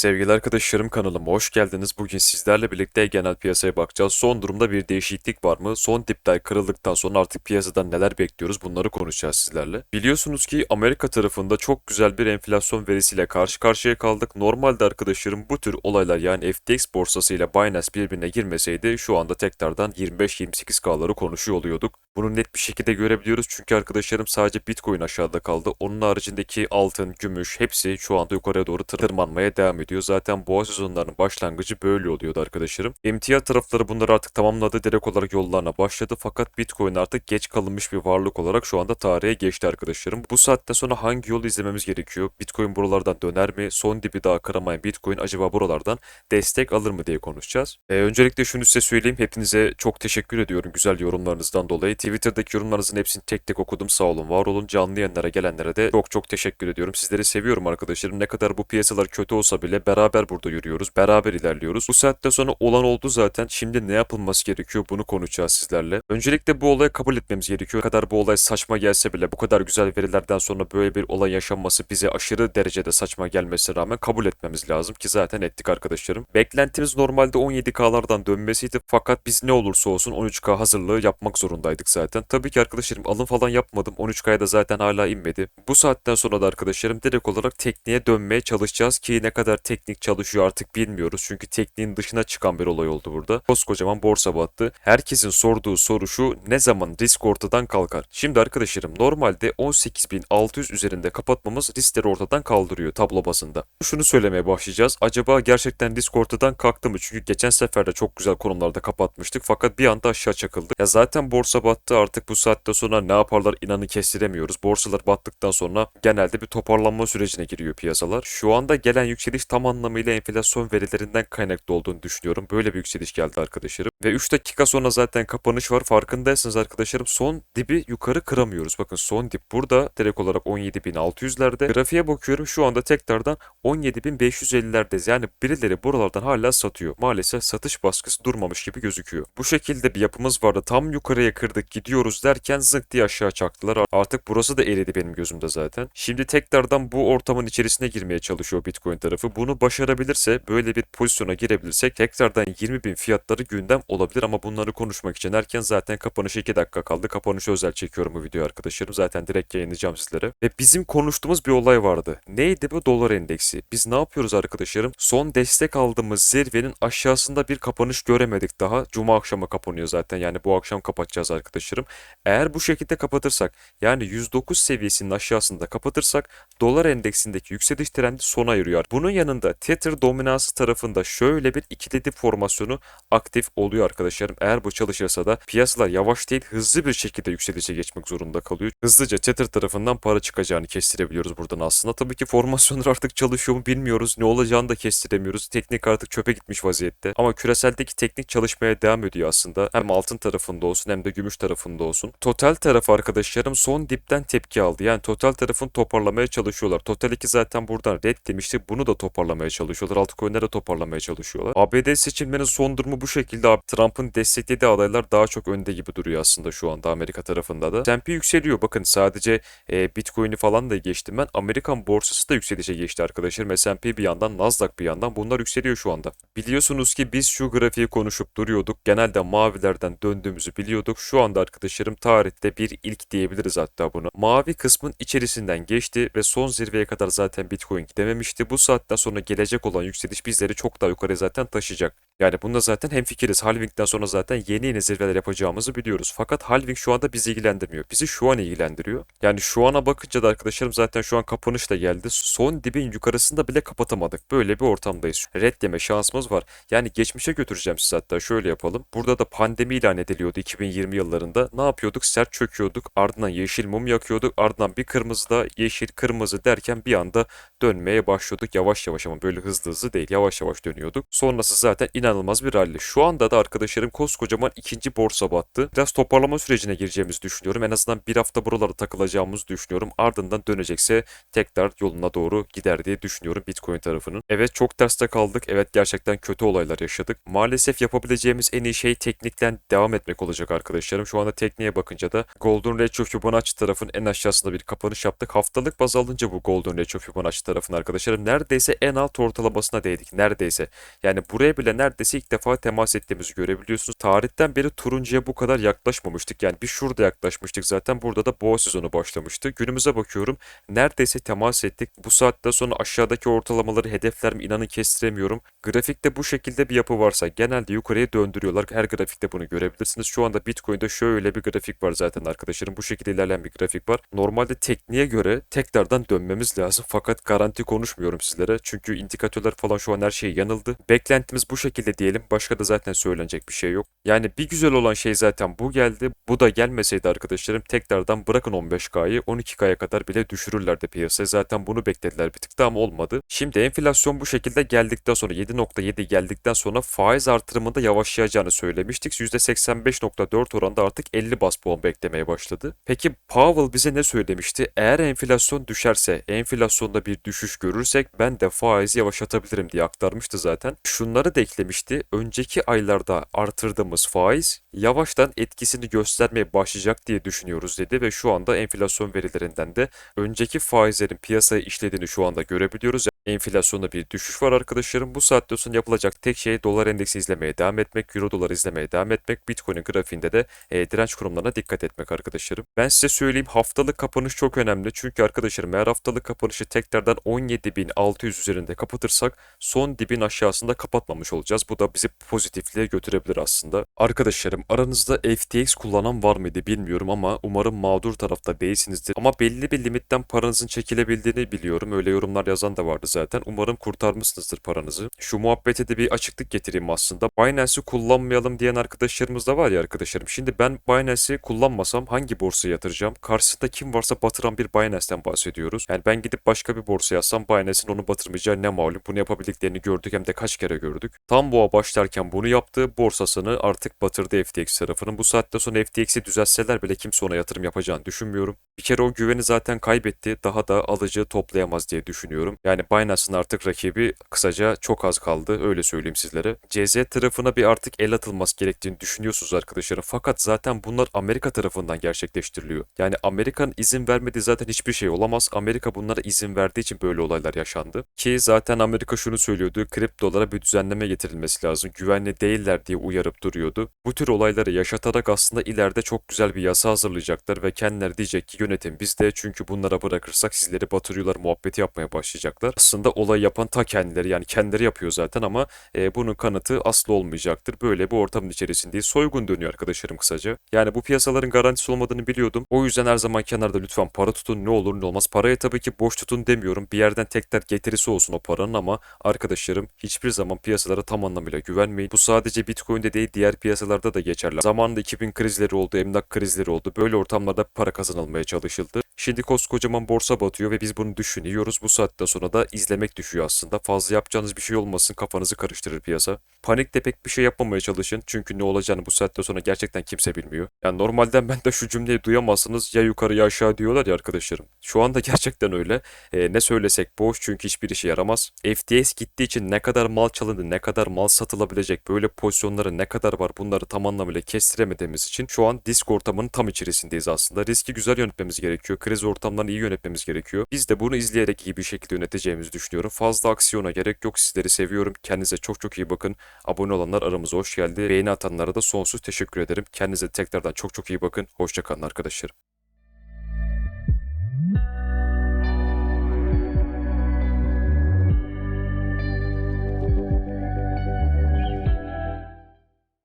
Sevgili arkadaşlarım kanalıma hoş geldiniz. Bugün sizlerle birlikte genel piyasaya bakacağız. Son durumda bir değişiklik var mı? Son dipler kırıldıktan sonra artık piyasadan neler bekliyoruz? Bunları konuşacağız sizlerle. Biliyorsunuz ki Amerika tarafında çok güzel bir enflasyon verisiyle karşı karşıya kaldık. Normalde arkadaşlarım bu tür olaylar yani FTX borsası ile Binance birbirine girmeseydi şu anda tekrardan 25-28K'ları konuşuyor oluyorduk. Bunu net bir şekilde görebiliyoruz çünkü arkadaşlarım sadece Bitcoin aşağıda kaldı. Onun haricindeki altın, gümüş hepsi şu anda yukarıya doğru tırmanmaya devam ediyor. Zaten boğa sezonlarının başlangıcı böyle oluyordu arkadaşlarım. Emtia tarafları bunları artık tamamladı. Direkt olarak yollarına başladı. Fakat Bitcoin artık geç kalınmış bir varlık olarak şu anda tarihe geçti arkadaşlarım. Bu saatten sonra hangi yolu izlememiz gerekiyor? Bitcoin buralardan döner mi? Son dibi daha kıramayan Bitcoin acaba buralardan destek alır mı diye konuşacağız. Ee, öncelikle şunu size söyleyeyim. Hepinize çok teşekkür ediyorum güzel yorumlarınızdan dolayı. Twitter'daki yorumlarınızın hepsini tek tek okudum. Sağ olun, var olun. Canlı yayınlara gelenlere de çok çok teşekkür ediyorum. Sizleri seviyorum arkadaşlarım. Ne kadar bu piyasalar kötü olsa bile beraber burada yürüyoruz. Beraber ilerliyoruz. Bu saatten sonra olan oldu zaten. Şimdi ne yapılması gerekiyor bunu konuşacağız sizlerle. Öncelikle bu olayı kabul etmemiz gerekiyor. Ne kadar bu olay saçma gelse bile bu kadar güzel verilerden sonra böyle bir olay yaşanması bize aşırı derecede saçma gelmesine rağmen kabul etmemiz lazım ki zaten ettik arkadaşlarım. Beklentimiz normalde 17K'lardan dönmesiydi fakat biz ne olursa olsun 13K hazırlığı yapmak zorundaydık zaten. Tabii ki arkadaşlarım alım falan yapmadım. 13K'ya da zaten hala inmedi. Bu saatten sonra da arkadaşlarım direkt olarak tekniğe dönmeye çalışacağız ki ne kadar teknik çalışıyor artık bilmiyoruz. Çünkü tekniğin dışına çıkan bir olay oldu burada. Koskocaman borsa battı. Herkesin sorduğu soru şu ne zaman risk ortadan kalkar? Şimdi arkadaşlarım normalde 18.600 üzerinde kapatmamız riskleri ortadan kaldırıyor tablo bazında. Şunu söylemeye başlayacağız. Acaba gerçekten risk ortadan kalktı mı? Çünkü geçen sefer de çok güzel konumlarda kapatmıştık fakat bir anda aşağı çakıldı. Ya zaten borsa battı artık bu saatte sonra ne yaparlar inanı kestiremiyoruz. Borsalar battıktan sonra genelde bir toparlanma sürecine giriyor piyasalar. Şu anda gelen yükseliş tam anlamıyla enflasyon verilerinden kaynaklı olduğunu düşünüyorum. Böyle bir yükseliş geldi arkadaşlarım. Ve 3 dakika sonra zaten kapanış var. Farkındaysanız arkadaşlarım son dibi yukarı kıramıyoruz. Bakın son dip burada direkt olarak 17.600'lerde. Grafiğe bakıyorum şu anda tekrardan 17.550'lerdeyiz. Yani birileri buralardan hala satıyor. Maalesef satış baskısı durmamış gibi gözüküyor. Bu şekilde bir yapımız vardı. Tam yukarıya kırdık gidiyoruz derken zık diye aşağı çaktılar. Artık burası da eridi benim gözümde zaten. Şimdi tekrardan bu ortamın içerisine girmeye çalışıyor Bitcoin tarafı. Bunu başarabilirse böyle bir pozisyona girebilirsek tekrardan 20.000 fiyatları gündem olabilir ama bunları konuşmak için erken zaten kapanışa 2 dakika kaldı. Kapanışı özel çekiyorum bu videoyu arkadaşlarım. Zaten direkt yayınlayacağım sizlere. Ve bizim konuştuğumuz bir olay vardı. Neydi bu dolar endeksi? Biz ne yapıyoruz arkadaşlarım? Son destek aldığımız zirvenin aşağısında bir kapanış göremedik daha. Cuma akşamı kapanıyor zaten. Yani bu akşam kapatacağız arkadaşlarım. Eğer bu şekilde kapatırsak yani 109 seviyesinin aşağısında kapatırsak dolar endeksindeki yükseliş trendi sona eriyor. Bunun yanında Tether dominansı tarafında şöyle bir ikiledi formasyonu aktif oluyor arkadaşlarım. Eğer bu çalışırsa da piyasalar yavaş değil hızlı bir şekilde yükselişe geçmek zorunda kalıyor. Hızlıca Tether tarafından para çıkacağını kestirebiliyoruz buradan aslında. Tabii ki formasyonlar artık çalışıyor mu bilmiyoruz. Ne olacağını da kestiremiyoruz. Teknik artık çöpe gitmiş vaziyette. Ama küreseldeki teknik çalışmaya devam ediyor aslında. Hem altın tarafında olsun hem de gümüş tarafında olsun. Total tarafı arkadaşlarım son dipten tepki aldı. Yani total tarafın toparlamaya çalışıyorlar. Total 2 zaten buradan red demişti. Bunu da toparlamaya çalışıyorlar. Altcoin'leri de toparlamaya çalışıyorlar. ABD seçimlerinin son durumu bu şekilde. Trump'ın desteklediği adaylar daha çok önde gibi duruyor aslında şu anda Amerika tarafında da. S&P yükseliyor. Bakın sadece e, Bitcoin'i falan da geçtim ben. Amerikan borsası da yükselişe geçti arkadaşlar. S&P bir yandan, Nasdaq bir yandan. Bunlar yükseliyor şu anda. Biliyorsunuz ki biz şu grafiği konuşup duruyorduk. Genelde mavilerden döndüğümüzü biliyorduk. Şu anda arkadaşlarım tarihte bir ilk diyebiliriz hatta bunu. Mavi kısmın içerisinden geçti ve son zirveye kadar zaten Bitcoin gidememişti. Bu saatten sonra gelecek olan yükseliş bizleri çok daha yukarı zaten taşıyacak. Yani bunda zaten hemfikiriz. Halving'den sonra zaten yeni yeni zirveler yapacağımızı biliyoruz. Fakat halving şu anda bizi ilgilendirmiyor. Bizi şu an ilgilendiriyor. Yani şu ana bakınca da arkadaşlarım zaten şu an kapanış da geldi. Son dibin yukarısında bile kapatamadık. Böyle bir ortamdayız. Red deme şansımız var. Yani geçmişe götüreceğim size hatta şöyle yapalım. Burada da pandemi ilan ediliyordu 2020 yıllarında. Ne yapıyorduk? Sert çöküyorduk. Ardından yeşil mum yakıyorduk. Ardından bir kırmızı da yeşil kırmızı derken bir anda dönmeye başlıyorduk. Yavaş yavaş ama böyle hızlı hızlı değil. Yavaş yavaş dönüyorduk. Sonrası zaten inanılmaz bir rally. Şu anda da arkadaşlarım koskocaman ikinci borsa battı. Biraz toparlama sürecine gireceğimizi düşünüyorum. En azından bir hafta buralarda takılacağımızı düşünüyorum. Ardından dönecekse tekrar yoluna doğru gider diye düşünüyorum Bitcoin tarafının. Evet çok terste kaldık. Evet gerçekten kötü olaylar yaşadık. Maalesef yapabileceğimiz en iyi şey teknikten devam etmek olacak arkadaşlarım. Şu anda tekniğe bakınca da Golden Ratio Fibonacci tarafın en aşağısında bir kapanış yaptık. Haftalık baz alınca bu Golden Ratio Fibonacci tarafın arkadaşlarım neredeyse en alt ortalamasına değdik. Neredeyse. Yani buraya bile neredeyse ilk defa temas ettiğimizi görebiliyorsunuz. Tarihten beri turuncuya bu kadar yaklaşmamıştık. Yani bir şurada yaklaşmıştık zaten. Burada da boğa sezonu başlamıştı. Günümüze bakıyorum. Neredeyse temas ettik. Bu saatten sonra aşağıdaki ortalamaları hedeflerim inanın kestiremiyorum. Grafikte bu şekilde bir yapı varsa genelde yukarıya döndürüyorlar. Her grafikte bunu görebilirsiniz. Şu anda Bitcoin'de şöyle bir grafik var zaten arkadaşlarım. Bu şekilde ilerleyen bir grafik var. Normalde tekniğe göre tekrardan dönmemiz lazım. Fakat garanti konuşmuyorum sizlere. Çünkü indikatörler falan şu an her şey yanıldı. Beklentimiz bu şekilde diyelim. Başka da zaten söylenecek bir şey yok. Yani bir güzel olan şey zaten bu geldi. Bu da gelmeseydi arkadaşlarım tekrardan bırakın 15K'yı 12K'ya kadar bile düşürürlerdi piyasayı. Zaten bunu beklediler bir tık da ama olmadı. Şimdi enflasyon bu şekilde geldikten sonra 7.7 geldikten sonra faiz artırımında yavaşlayacağını söylemiştik. %85.4 oranda artık 50 bas puan beklemeye başladı. Peki Powell bize ne söylemişti? Eğer enflasyon düşerse, enflasyonda bir düşüş görürsek ben de faizi yavaşlatabilirim diye aktarmıştı zaten. Şunları da eklemişti. Önceki aylarda artırdığımız faiz yavaştan etkisini göstermeye başlayacak diye düşünüyoruz dedi ve şu anda enflasyon verilerinden de önceki faizlerin piyasaya işlediğini şu anda görebiliyoruz. Enflasyonda bir düşüş var arkadaşlarım. Bu saatte sonra yapılacak tek şey dolar endeksi izlemeye devam etmek, euro dolar izlemeye devam etmek, bitcoin'in grafiğinde de e, direnç kurumlarına dikkat etmek arkadaşlarım. Ben size söyleyeyim haftalık kapanış çok önemli. Çünkü arkadaşlarım eğer haftalık kapanışı tekrardan 17.600 üzerinde kapatırsak son dibin aşağısında kapatmamış olacağız. Bu da bizi pozitifliğe götürebilir aslında. Arkadaşlarım aranızda FTX kullanan var mıydı bilmiyorum ama umarım mağdur tarafta değilsinizdir. Ama belli bir limitten paranızın çekilebildiğini biliyorum. Öyle yorumlar yazan da vardı zaten. Umarım kurtarmışsınızdır paranızı. Şu muhabbete de bir açıklık getireyim aslında. Binance'i kullanmayalım diyen arkadaşlarımız da var ya arkadaşlarım. Şimdi ben Binance'i kullanmasam hangi borsaya yatıracağım? Karşısında kim varsa batıran bir Binance'ten bahsediyoruz. Yani ben gidip başka bir borsaya yatsam Binance'in onu batırmayacağı ne malum. Bunu yapabildiklerini gördük hem de kaç kere gördük. Tam boğa başlarken bunu yaptı. Borsasını artık batırdı FTX tarafının. Bu saatte sonra FTX'i düzeltseler bile kimse ona yatırım yapacağını düşünmüyorum. Bir kere o güveni zaten kaybetti. Daha da alıcı toplayamaz diye düşünüyorum. Yani Binance'ın artık rakibi kısaca çok az kaldı. Öyle söyleyeyim sizlere. CZ tarafına bir artık el atılması gerektiğini düşünüyorsunuz arkadaşlarım. Fakat zaten bunlar Amerika tarafından gerçekleştiriliyor. Yani Amerika'nın izin vermediği zaten hiçbir şey olamaz. Amerika bunlara izin verdiği için böyle olaylar yaşandı. Ki zaten Amerika şunu söylüyordu. Kriptolara bir düzenleme getirilmesi lazım. Güvenli değiller diye uyarıp duruyordu. Bu tür olayları yaşatarak aslında ileride çok güzel bir yasa hazırlayacaklar ve kendileri diyecek ki yönetim bizde çünkü bunlara bırakırsak sizleri batırıyorlar muhabbeti yapmaya başlayacaklar. Aslında olay yapan ta kendileri yani kendileri yapıyor zaten ama e, bunun kanıtı aslı olmayacaktır. Böyle bir ortamın içerisindeyiz. Soygun dönüyor arkadaşlarım kısaca. Yani bu piyasaların garantisi olmadığını biliyordum. O yüzden her zaman kenarda lütfen para tutun ne olur ne olmaz. Parayı tabii ki boş tutun demiyorum. Bir yerden tekrar getirisi olsun o paranın ama arkadaşlarım hiçbir zaman piyasalara tam anlamıyla güvenmeyin. Bu sadece Bitcoin'de değil diğer piyasalarda da geçerli. Zamanında 2000 krizleri oldu, emlak krizleri oldu. Böyle ortamlarda para kazanılmaya çalışıldı. Şimdi koskocaman borsa batıyor ve biz bunu düşünüyoruz. Bu saatten sonra da izlemek düşüyor aslında. Fazla yapacağınız bir şey olmasın kafanızı karıştırır piyasa. Panikte pek bir şey yapmamaya çalışın. Çünkü ne olacağını bu saatten sonra gerçekten kimse bilmiyor. Yani normalden ben de şu cümleyi duyamazsınız ya yukarı ya aşağı diyorlar ya arkadaşlarım. Şu anda gerçekten öyle. Ee, ne söylesek boş çünkü hiçbir işe yaramaz. FTS gittiği için ne kadar mal çalındı, ne kadar mal satılabilecek, böyle pozisyonları ne kadar var bunları tam anlamıyla kestiremediğimiz için şu an disk ortamının tam içerisindeyiz aslında. Riski güzel yönetmemiz gerekiyor. Kriz ortamlarını iyi yönetmemiz gerekiyor. Biz de bunu izleyerek iyi bir şekilde yöneteceğimizi düşünüyorum. Fazla aksiyona gerek yok. Sizleri seviyorum. Kendinize çok çok iyi bakın. Abone olanlar aramıza hoş geldi. Beğeni atanlara da sonsuz teşekkür ederim. Kendinize tekrardan çok çok iyi bakın. Hoşçakalın arkadaşlarım.